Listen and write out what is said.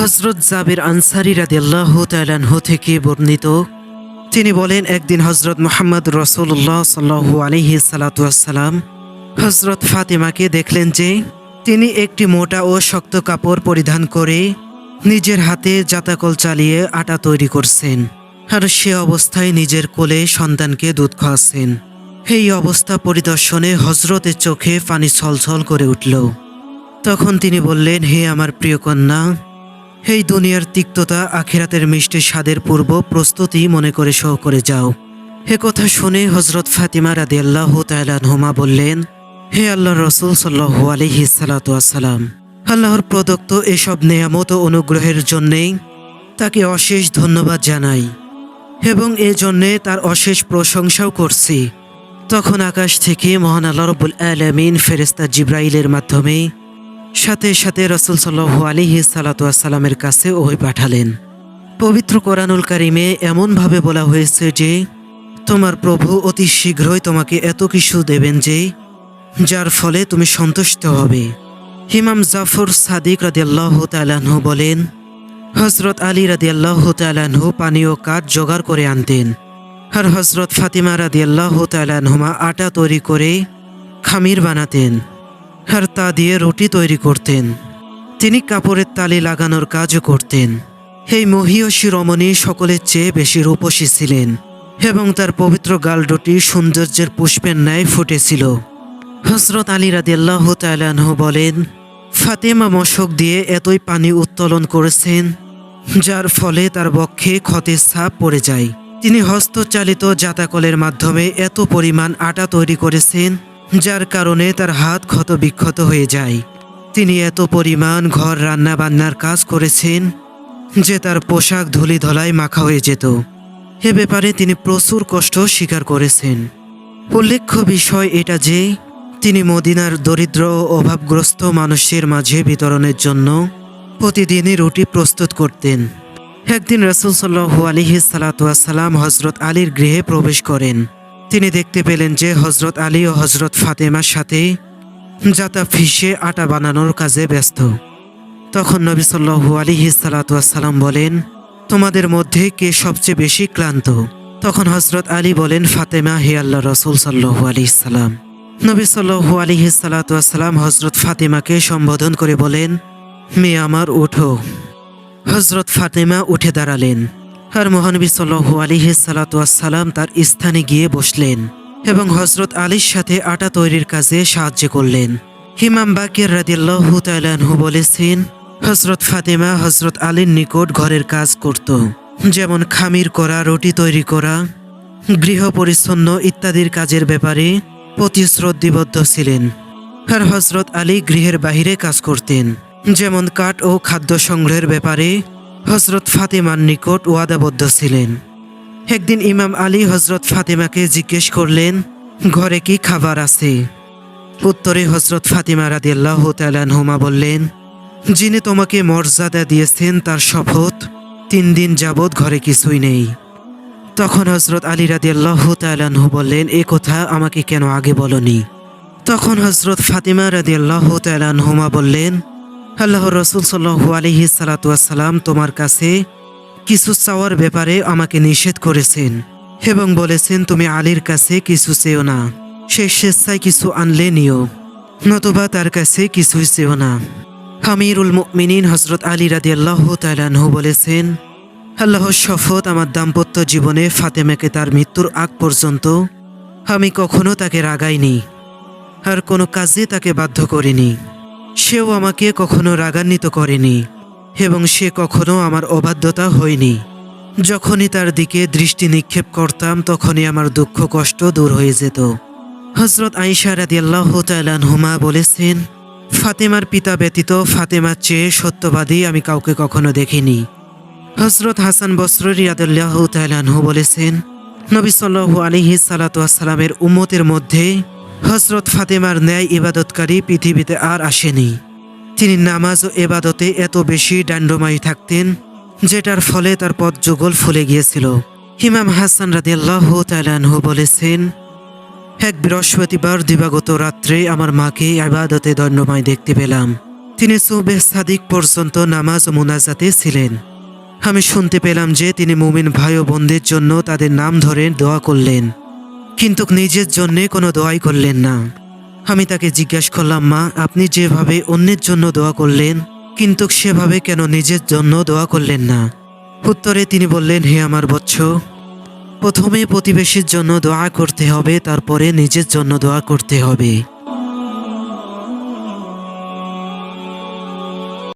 হজরত জাবির আনসারি রাদিয়াল্লাহু তাআলাহু থেকে বর্ণিত, তিনি বলেন, একদিন হজরত মোহাম্মদ রসুল্লাহ সাল্লাহু আলহি সালাতাম হজরত ফাতিমাকে দেখলেন যে তিনি একটি মোটা ও শক্ত কাপড় পরিধান করে নিজের হাতে জাতাকল চালিয়ে আটা তৈরি করছেন আর সে অবস্থায় নিজের কোলে সন্তানকে দুধ খাওয়াচ্ছেন। এই অবস্থা পরিদর্শনে হজরতের চোখে পানি ছলছল করে উঠল। তখন তিনি বললেন, হে আমার প্রিয় কন্যা এই দুনিয়ার তিক্ততা আখিরাতের মিষ্টি স্বাদের পূর্ব প্রস্তুতি মনে করে সহ করে যাও। হে কথা শুনে হজরত ফাতিমা রাদি আল্লাহ তালানহুমা বললেন, হে আল্লাহ রসুল সাল্লাহ আলহি সালাতাম আল্লাহর প্রদত্ত এসব নেয়ামত অনুগ্রহের জন্যেই তাকে অশেষ ধন্যবাদ জানাই এবং এ জন্যে তার অশেষ প্রশংসাও করছি। তখন আকাশ থেকে মহান আল্লাহ রবুল আলমিন ফেরেস্তা জিব্রাইলের মাধ্যমে সাথে সাথে রসুল সাল্লাহ আলিহি সালাতামের কাছে ওই পাঠালেন। পবিত্র কোরআনুল কারিমে এমনভাবে বলা হয়েছে যে, তোমার প্রভু অতি শীঘ্রই তোমাকে এত কিছু দেবেন যে, যার ফলে তুমি সন্তুষ্ট হবে। হিমাম জাফর সাদিক রাদিয়াল্লাহ তালাহু বলেন হজরত আলী রাদিয়াল্লাহ তালাহু পানি ও কাঠ জোগাড় করে আনতেন। আর হজরত ফাতিমা রাদিয়াল্লাহ তালাহুমা আটা তৈরি করে খামির বানাতেন। আর তা দিয়ে রুটি তৈরি করতেন। তিনি কাপড়ের তালি লাগানোর কাজও করতেন। এই মহিয়সী রমণী সকলের চেয়ে বেশি রূপসী ছিলেন এবং তার পবিত্র গালডটি সৌন্দর্যের পুষ্পের ন্যায় ফুটেছিল। হজরত আলী রাদিয়াল্লাহ তালাহ বলেন, ফাতেমা মশক দিয়ে এতই পানি উত্তোলন করেছেন, যার ফলে তার বক্ষে ক্ষতের ছাপ পড়ে যায়। তিনি হস্তচালিত জাতাকলের মাধ্যমে এত পরিমাণ আটা তৈরি করেছেন যার কারণে তার হাত ক্ষত বিক্ষত হয়ে যায়। তিনি এত পরিমাণ ঘর রান্না বান্নার কাজ করেছেন যে তার পোশাক ধুলি ধলায় মাখা হয়ে যেত। এ ব্যাপারে তিনি প্রচুর কষ্ট স্বীকার করেছেন। উল্লেখ্য বিষয় এটা যে, তিনি মদিনার দরিদ্র ও অভাবগ্রস্ত মানুষের মাঝে বিতরণের জন্য প্রতিদিনই রুটি প্রস্তুত করতেন। একদিন রসুল সাল্লাহ আলিহি হজরত আলীর গৃহে প্রবেশ করেন। তিনি দেখতে পেলেন যে হজরত আলী ও হজরত ফাতেমার সাথে যাতা ফিসে আটা বানানোর কাজে ব্যস্ত। তখন নবী সাল্লাহু আলিহি সালাতাম বলেন, তোমাদের মধ্যে কে সবচেয়ে বেশি ক্লান্ত? তখন হজরত আলী বলেন, ফাতেমা, হে আল্লাহ রসুল সাল্লাহু আলি সাল্লাম। নবী সাল্লাহু আলিহি সালাতাম হজরত ফাতেমাকে সম্বোধন করে বলেন, মেয়ে আমার, ওঠো। হজরত ফাতেমা উঠে দাঁড়ালেন। আর মহানবী সাল্লাহু আলিহি সালাতাম তার স্থানে গিয়ে বসলেন এবং হজরত আলীর সাথে আটা তৈরির কাজে সাহায্য করলেন। হিমাম বাকির রাদিল্লাহু তালানহু বলেছেন হজরত ফাতেমা হজরত আলীর নিকট ঘরের কাজ করত, যেমন খামির করা, রুটি তৈরি করা গৃহ পরিচ্ছন্ন ইত্যাদির কাজের ব্যাপারে প্রতিশ্রদ্ধিবদ্ধ ছিলেন। আর হজরত আলী গৃহের বাহিরে কাজ করতেন, যেমন কাঠ ও খাদ্য সংগ্রহের ব্যাপারে হজরত ফাতেমার নিকট ওয়াদাবদ্ধ ছিলেন। একদিন ইমাম আলী হজরত ফাতেমাকে জিজ্ঞেস করলেন, ঘরে কি খাবার আছে? উত্তরে হজরত ফাতিমা রাদিয়াল্লাহ তালানহুমা বললেন, যিনি তোমাকে মর্যাদা দিয়েছেন তার শপথ, তিন দিন যাবৎ ঘরে কিছুই নেই। তখন হজরত আলী রাদিয়াল্লাহ তালানহু বললেন, এ কথা আমাকে কেন আগে বলনি? তখন হজরত ফাতিমা রাদিয়াল্লাহ তালানহুমা বললেন আল্লাহ রসুল সাল্লাহু আলহি সালাতাম তোমার কাছে কিছু চাওয়ার ব্যাপারে আমাকে নিষেধ করেছেন এবং বলেছেন, তুমি আলীর কাছে কিছু চেও না, সে স্বেচ্ছায় কিছু আনলে নিও, নতুবা তার কাছে কিছুই চেও না। হামিরুল মিনিন হজরত আলী রাদি আল্লাহ তালানহু বলেছেন, আল্লাহর শপথ আমার দাম্পত্য জীবনে ফাতেমাকে তার মৃত্যুর আগ পর্যন্ত আমি কখনো তাকে রাগাইনি, আর কোনো কাজে তাকে বাধ্য করিনি। সেও আমাকে কখনো রাগান্বিত করেনি, এবং সে কখনো আমার অবাধ্যতা হয়নি। যখনই তার দিকে দৃষ্টি নিক্ষেপ করতাম, তখনই আমার দুঃখ কষ্ট দূর হয়ে যেত। হজরত আইসা রাদি আল্লাহ হুমা বলেছেন, ফাতেমার পিতা ব্যতীত ফাতেমার চেয়ে সত্যবাদী আমি কাউকে কখনো দেখিনি। হজরত হাসান বসর রিয়াদুল্লাহ তালানহু বলেছেন, নবী সাল্লাহু আলিহি সালাতামের উম্মতের মধ্যে হজরত ফাতেমার ন্যায় ইবাদতকারী পৃথিবীতে আর আসেনি। তিনি নামাজ ও এবাদতে এত বেশি ডান্ডমায়ী থাকতেন, যেটার ফলে তার পথ যুগল ফুলে গিয়েছিল। হিমাম হাসান রাদিয়াল্লাহ তালানহু বলেছেন, এক বৃহস্পতিবার দিবাগত রাত্রে আমার মাকে আবাদতে দণ্ডময় দেখতে পেলাম। তিনি সুবেহ সাদিক পর্যন্ত নামাজ ও মোনাজাতে ছিলেন। আমি শুনতে পেলাম যে তিনি মুমিন ভাই ও বোনদের জন্য তাদের নাম ধরে দোয়া করলেন। কিন্তু নিজের জন্যে কোনো দোয়াই করলেন না। আমি তাকে জিজ্ঞেস করলাম, মা, আপনি যেভাবে অন্যের জন্য দোয়া করলেন, কিন্তু সেভাবে কেন নিজের জন্য দোয়া করলেন না? উত্তরে তিনি বললেন, হে আমার বৎস প্রথমে প্রতিবেশীর জন্য দোয়া করতে হবে, তারপরে নিজের জন্য দোয়া করতে হবে।